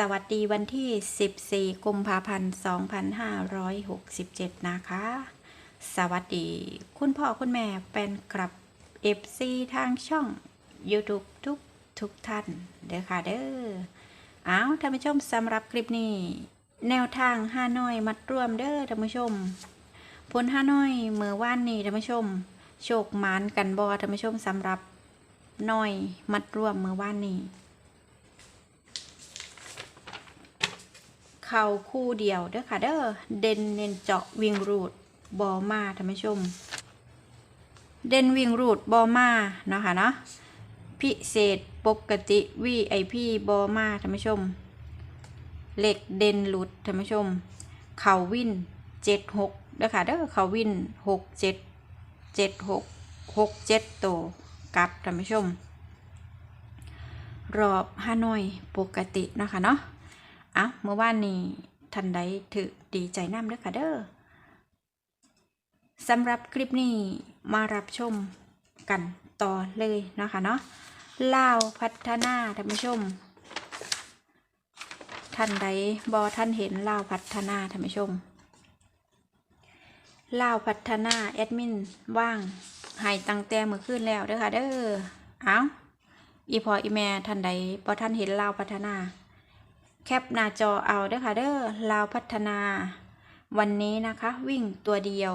สวัสดีวันที่ 14 กุมภาพันธ์ 2567 นะคะ สวัสดีคุณพ่อคุณแม่เป็นกลับ FC ทางช่อง YouTube ทุกทุกท่าน เด้อค่ะเด้อเอาท่านผู้ชมสำหรับคลิปนี้ แนวทางห้าน้อยมัดรวมเด้อท่านผู้ชม ผลห้าน้อยเมื่อว่านนี้ท่านผู้ชม โชคหมานกันบอท่านผู้ชมสำหรับน้อยมัดรวมเมื่อว่านนี้ เข่าคู่เดียวเด้อค่ะเด้อเดนเน้นเจาะวิ่งรูดบอมาท่านผู้ชม เดนวิ่งรูดบอมาเนาะค่ะเนาะพิเศษปกติ VIP บอมาท่านผู้ชมเหล็กเดนหลุดท่านผู้ชม เข่าวินเจ็ดหกเด้อค่ะเด้อเข่าวินหกเจ็ดเจ็ดหกหกเจ็ดโตกลับท่านผู้ชม รอบห้านอยปกติเนาะค่ะเนาะ อะเมื่อวานนี้ทันใดถือดีใจน้ำเด้อค่ะเด้อสำหรับคลิปนี้มารับชมกันต่อเลยนะคะเนาะลาวพัฒนาท่านผู้ชม ท่านใดบอท่านเห็นลาวพัฒนาท่านผู้ชมลาวพัฒนาแอดมินว่างให้ตั้งแต่เมื่อคืนแล้วเด้อค่ะเด้อเอาอีพออีแม่ท่านใดบอท่านเห็นลาวพัฒนา แคปหน้าจอเอาเด้อค่ะเด้อลาวพัฒนา วันนี้นะคะ วิ่งตัวเดียว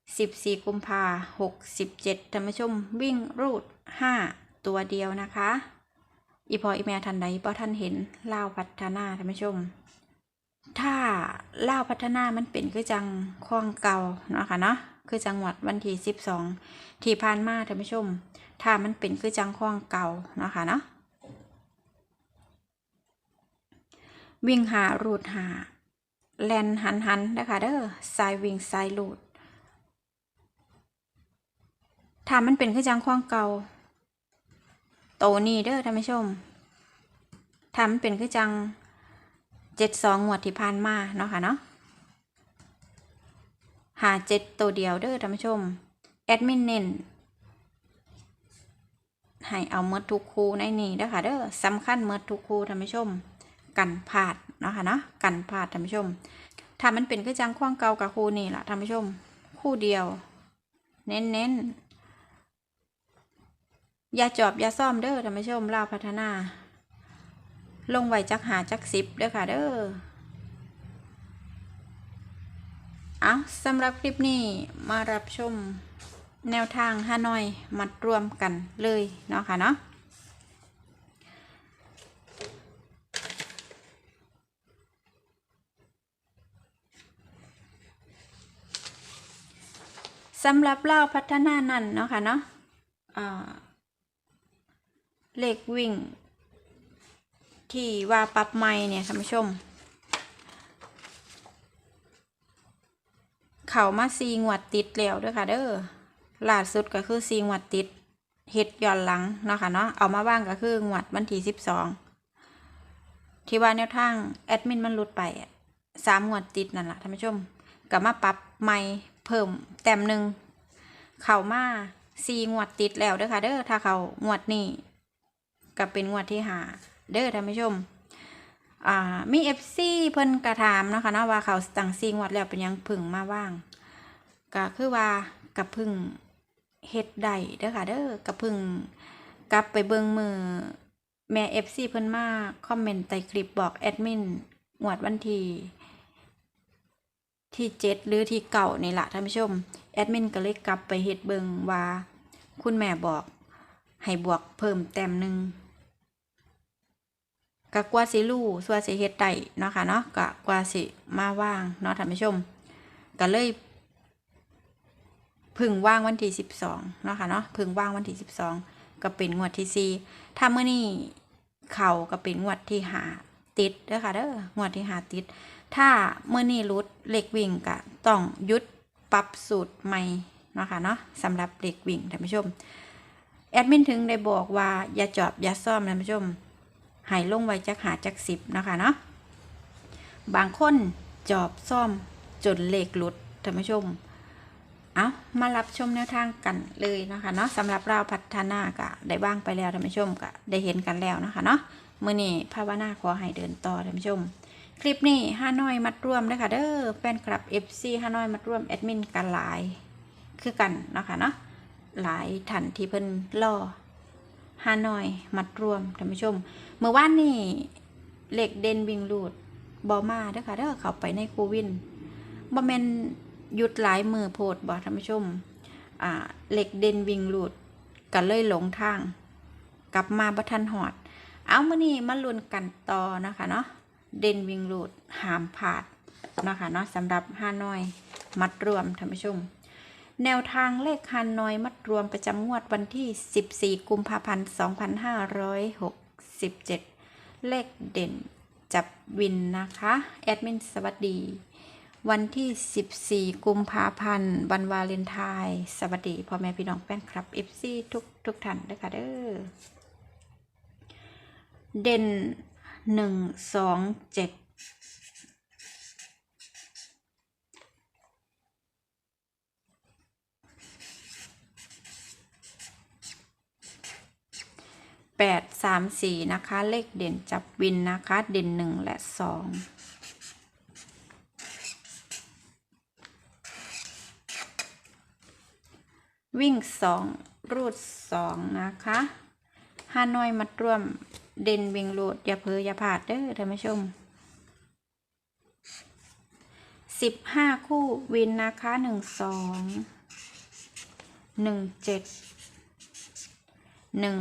14 กุมภา67ท่านผู้ชมวิ่งรูด 5 ตัวเดียวนะคะ อีพออีแม่ทันใดเพราะท่านเห็นลาวพัฒนาท่านผู้ชม ถ้าลาวพัฒนามันเป็นคือจังคลองเก่าเนาะค่ะเนาะคือจังหวัดวันที่12ที่ผ่านมาท่านผู้ชม ถ้ามันเป็นคือจังคลองเก่าเนาะค่ะเนาะ วิ่งหารูดหา แลนหันหันนะคะเด้อสายวิ่งสายรูดถ้ามันเป็นคือจังควางเก่าโตนี่เด้อท่านผู้ชมถ้ามันเป็นคือจังเจ็ดสองงวดที่ผ่านมาเนาะค่ะเนาะหาเจ็ดตัวเดียวเด้อท่านผู้ชม แอดมินเน้นให้เอาเมดทุกคูในนี้เด้อค่ะเด้อสำคัญเมดทุกคูท่านผู้ชม กันพลาดเนาะค่ะเนาะกันพลาดท่านผู้ชม ถ้ามันเป็นคือจังคว้างเก่ากับคู่นี่แหละท่านผู้ชม คู่เดียว เน้นเน้นๆอย่าจอบอย่าซ่อมเด้อท่านผู้ชมลาวพัฒนา ลงไว้จักหาจักสิบเด้อค่ะเด้อเอาสำหรับคลิปนี้มารับชมแนวทางฮานอยมัดรวมกันเลยเนาะค่ะเนาะ สำหรับเล่าพัฒนานั่นเนาะค่ะเนาะอ่าเลขวิ่ง ที่ว่าปรับใหม่เนี่ยท่านผู้ชม เขามาซีงวดติดแล้วด้วยค่ะเด้อล่าสุดก็คือซีงวดติดเฮ็ดย้อนหลังเนาะค่ะเนาะเอามาบ้างก็คืองวดวันที่สิบสองที่ว่าแนวทางแอดมินมันหลุดไปอะสามงวดติดนั่นแหละท่านผู้ชมก็มาปรับใหม่ เพิ่มแต้มหนึ่งเข้ามาสี่งวดติดแล้วเด้อค่ะ เด้อถ้าเขางวดนี้ก็เป็นงวดที่หาเด้อท่านผู้ชม อ่ามีเอฟซีเพิ่นกระถามนะคะนาะว่าเขาตั้งซีงวดแล้วเป็นยังพึ่งมาว่างก็คือว่ากับพึ่งเฮ็ดได้เด้อค่ะ เด้อกับพึ่งกลับไปเบิ่งมือแม่เอฟซีเพิ่นมาคอมเมนต์ใต้คลิปบอกแอดมินงวดวันที่ ที่เจ็ดหรือที่เก่านี่แหละท่านผู้ชม แอดมินก็เลยกลับไปเฮ็ดเบิงว่า คุณแม่บอก ให้บวกเพิ่มแต้มหนึ่งกะกว่าสิรู้ส่วนสิเฮ็ดได้เนาะค่ะเนาะกะกว่าสิมาว่างเนาะท่านผู้ชมก็เลยพึ่งว่างวันที่สิบสองเนาะค่ะเนาะพึ่งว่างวันที่สิบสองก็เป็นงวดที่สี่ถ้าเมื่อนี้เข่าก็เป็นงวดที่หา ติดเด้อค่ะเด้องวดที่หาติด ถ้าเมื่อนี้รุดเหล็กวิ่งก็ต้องยุดปรับสูตรใหม่เนาะค่ะเนาะสำหรับเหล็กวิ่งท่านผู้ชมแอดมินถึงได้บอกว่าอย่าจอบอย่าซ่อมท่านผู้ชมหายลงไว้จักหาจักสิบนะคะเนาะบางคนจอบซ่อมจนเหล็กหลุดท่านผู้ชม เอามารับชมแนวทางกันเลยนะคะเนาะสำหรับเราพัฒนากะได้บ้างไปแล้วท่านผู้ชมกะได้เห็นกันแล้วนะคะเนาะ มือนี้ภาวนาขอให้เดินต่อท่านผู้ชม คลิปนี้ห้าน้อยมัดรวมนะคะเด้อแฟนคลับ FC ห้าน้อยมัดรวมแอดมินกันหลายคือกันนะคะเนาะหลายท่านที่เพิ่นรอห้าน้อยมัดรวมท่านผู้ชม เมื่อวานนี้เหล็กเด่นวิ่งลูดบอมาเด้อค่ะเด้อเข้าไปในคูวินบ่แม่นหยุดหลายมือโพดบ่ท่านผู้ชมอ่าเหล็กเด่นวิ่งลูดก็เลยหลงทาง กลับมาบ่ทันหอด เอามื้อนี้มาลุ้นกันต่อนะคะเนาะเด่นวิ่งลูดหามผาดนะคะเนาะสำหรับห้าน้อยมัดรวมท่านผู้ชม แนวทางเลขฮานอยมัดรวมประจำงวดวันที่ 14 กุมภาพันธ์ 2567 เลขเด่นจับวินนะคะ แอดมินสวัสดี วันที่ 14 กุมภาพันธ์วันวาเลนไทน์สวัสดีพ่อแม่พี่น้องแฟนคลับ FC ทุกทุกท่านด้วยค่ะเด้อ เด่นหนึ่งสองเจ็ดแปดสามสี่นะคะ เลขเด่นจับวินนะคะ เด่นหนึ่งและสองวิ่งสองรูดสองนะคะฮานอยมัดร่วม เด่นวิ่งรูดอย่าเพลออย่าพลาดเด้อท่านผู้ชมสิบห้าคู่วินนะคะหนึ่งสองหนึ่งเจ็ดหนึ่ง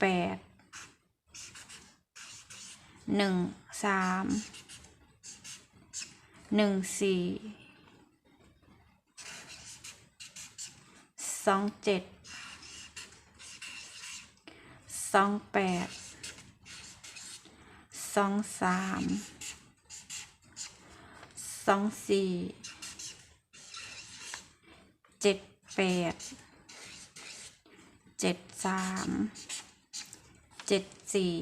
แปดหนึ่งสามหนึ่งสี่สองเจ็ด สองแปดสองสามสองสี่เจ็ดแปดเจ็ดสามเจ็ดสี่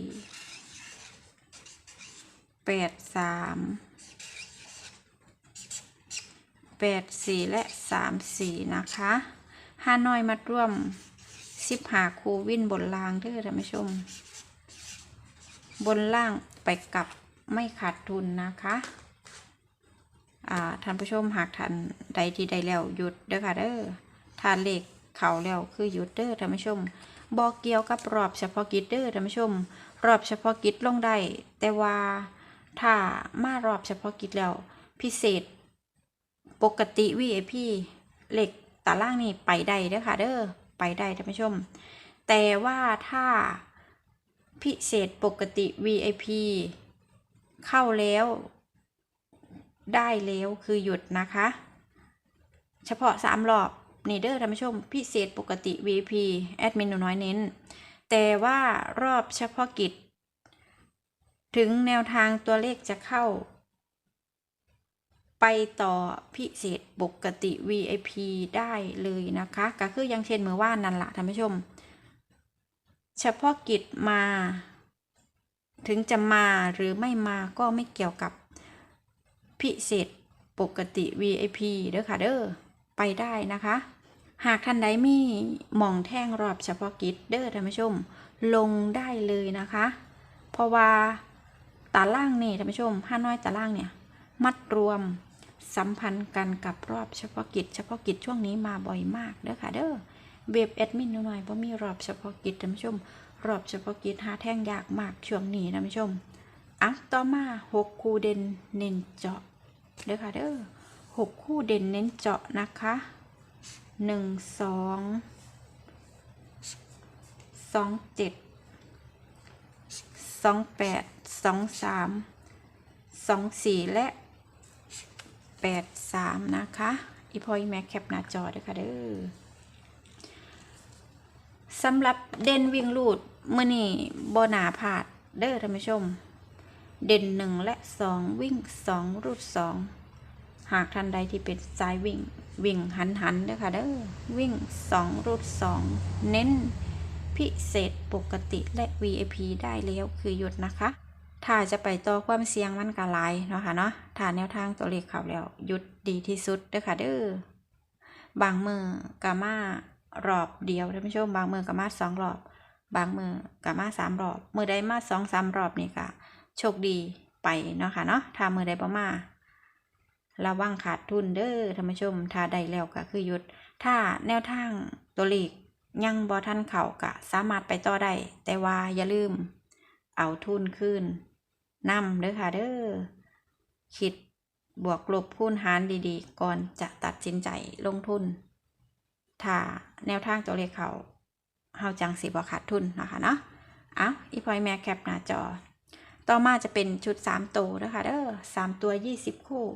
แปดสามแปดสี่และสามสี่นะคะฮานอยมาร่วม สิบหาคูวินบนล่างเด้อท่านผู้ชม บนล่างไปกลับไม่ขาดทุนนะคะท่านผู้ชมหากท่านใดที่ใดแล้วหยุดเด้อค่ะเด้อถ้าเลขเข่าแล้วคือหยุดเด้อท่านผู้ชมบอกเกี่ยวกับรอบเฉพาะกิจเด้อท่านผู้ชม รอบเฉพาะกิจลงได้แต่ว่าถ้ามารอบเฉพาะกิจแล้วพิเศษ ปกติ VIP เหล็กตารางนี่ไปได้เด้อค่ะเด้อ ไปได้ท่านผู้ชม แต่ว่าถ้าพิเศษปกติ VIP เข้าแล้วได้แล้วคือหยุดนะคะ เฉพาะสามรอบนี่เด้อท่านผู้ชม พิเศษปกติ V.I.P. แอดมินหนูน้อยเน้น แต่ว่ารอบเฉพาะกิจ ถึงแนวทางตัวเลขจะเข้า ไปต่อพิเศษปกติ VIP ได้เลยนะคะ ก็คือยังเช่นเมื่อว่านนั่นละท่านผู้ชม เฉพาะกิจมา ถึงจะมาหรือไม่มาก็ไม่เกี่ยวกับพิเศษปกติ VIP เด้อค่ะเด้อไปได้นะคะ หากท่านใดมีหม่องแท่งรอบเฉพาะกิจเด้อท่านผู้ชม ลงได้เลยนะคะ เพราะว่าตาล่างนี่ท่านผู้ชมห้าน้อยตาล่างเนี่ยมัดรวม สัมพันธ์กันกับรอบเฉพาะกิจ เฉพาะกิจช่วงนี้มาบ่อยมากเด้อค่ะเด้อเว็บแอดมินหน่อยเพราะมีรอบเฉพาะกิจท่านผู้ชม รอบเฉพาะกิจหาแท่งยากมากช่วงนี้ท่านผู้ชมอะต่อมาหกคู่เด่นเน้นเจาะเด้อค่ะเด้อหกคู่เด่นเน้นเจาะนะคะหนึ่งสองสองเจ็ดสองแปดสองสามสองสี่และ แปดสามนะคะ อีพอยแม็กแคปหน้าจอเด้อค่ะเด้อสำหรับเด่นวิ่งลูดมื่อนี่บหนาผาดเด้อท่านผู้ชม เด่นหนึ่งและสองวิ่งสองรูดสองหากท่านใดที่เป็นสายวิ่งวิ่งหันหันเด้อค่ะเด้อวิ่งสองรูดสองเน้นพิเศษปกติและ VIP ได้แล้วคือหยุดนะคะ ถ้าจะไปต่อความเสี่ยงมันก็หลายเนาะค่ะเนาะถ้าแนวทางตัวเลขเขาแล้วหยุดดีที่สุดเด้อค่ะเด้อบางมือกามารอบเดียวท่านผู้ชมบางมือกามาสองรอบ บางมือก็มาสามรอบ มือใดมาสองสามรอบนี่ก็โชคดีไปเนาะค่ะเนาะถ้ามือใดบ่มาระวังขาดทุนเด้อท่านผู้ชมถ้าได้แล้วก็คือหยุด ถ้าแนวทางตัวเลขยังบ่ทันเข้าก็สามารถไปต่อได้แต่ว่าอย่าลืม เอาทุนคืนนำเด้อค่ะเด้อคิดบวกลบคูณหารดีๆ ก่อนจะตัดสินใจลงทุน ถ้าแนวทางตัวเลขเขาเฮาจังสิบ่ขาดทุนนะคะเนาะเอ้าอีพอยแม่แคปหน้าจอ ต่อมาจะเป็นชุด 3 ตัวนะคะเด้อ3 ตัว 20 คู่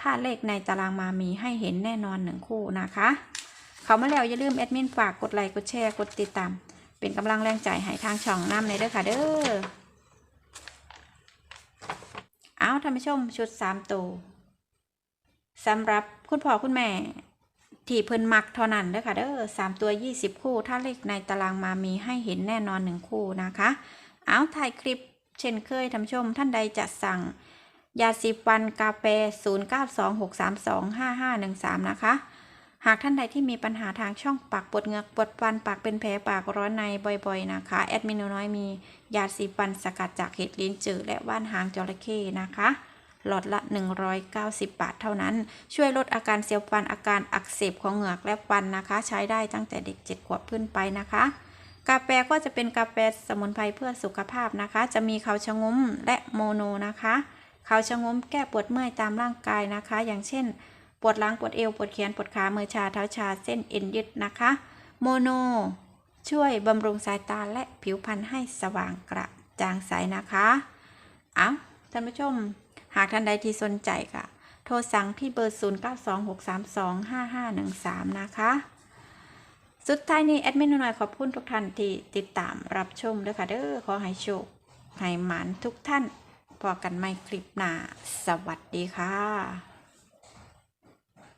ถ้าเลขในตารางมามีให้เห็นแน่นอน 1 คู่นะคะ เขามาแล้วอย่าลืมแอดมินฝากกดไลค์กดแชร์กดติดตาม เป็นกำลังแรงใจให้ทางช่องน้ำเลยเด้อค่ะเด้อเอาท่านผู้ชมชุด3ตัวสำหรับคุณพ่อคุณแม่ที่เพิ่นมักเท่านั้นเด้อค่ะเด้อสามตัวยี่สิบคู่ ถ้าเลขในตารางมามีให้เห็นแน่นอนหนึ่งคู่นะคะ เอาถ่ายคลิปเช่นเคยท่านผู้ชมท่านใดจะสั่งยาสีฟันกาแฟ0926325513 นะคะ หากท่านใดที่มีปัญหาทางช่องปากปวดเหงือกปวดฟันปากเป็นแผลปากร้อนในบ่อยๆนะคะแอดมินน้อยมียาสีฟันสกัดจากเห็ดลิ้นจืดและว่านหางจระเข้นะคะหลอดละ 190 บาทเท่านั้น ช่วยลดอาการเสียวฟันอาการอักเสบของเหงือกและฟันนะคะ ใช้ได้ตั้งแต่เด็ก 7 ขวบขึ้นไปนะคะ กาแฟก็จะเป็นกาแฟสมุนไพรเพื่อสุขภาพนะคะ จะมีเขาชะงมและโมโนนะคะ เขาชะงมแก้ปวดเมื่อยตามร่างกายนะคะ อย่างเช่น ปวดหลังปวดเอวปวดแขนปวดขามือชาเท้าชาเส้นเอ็นยึดนะคะ โมโน ช่วยบำรุงสายตาและผิวพรรณให้สว่างกระจ่างใสนะคะเอาท่านผู้ชม หากท่านใดที่สนใจก็โทรสั่งที่เบอร์ 0926325513 นะคะ สุดท้ายนี้แอดมินหน่อยขอบคุณทุกท่านที่ติดตามรับชมด้วยค่ะเด้อขอให้โชคให้หมานทุกท่านพอกันไม่คลิปหน้า สวัสดีค่ะ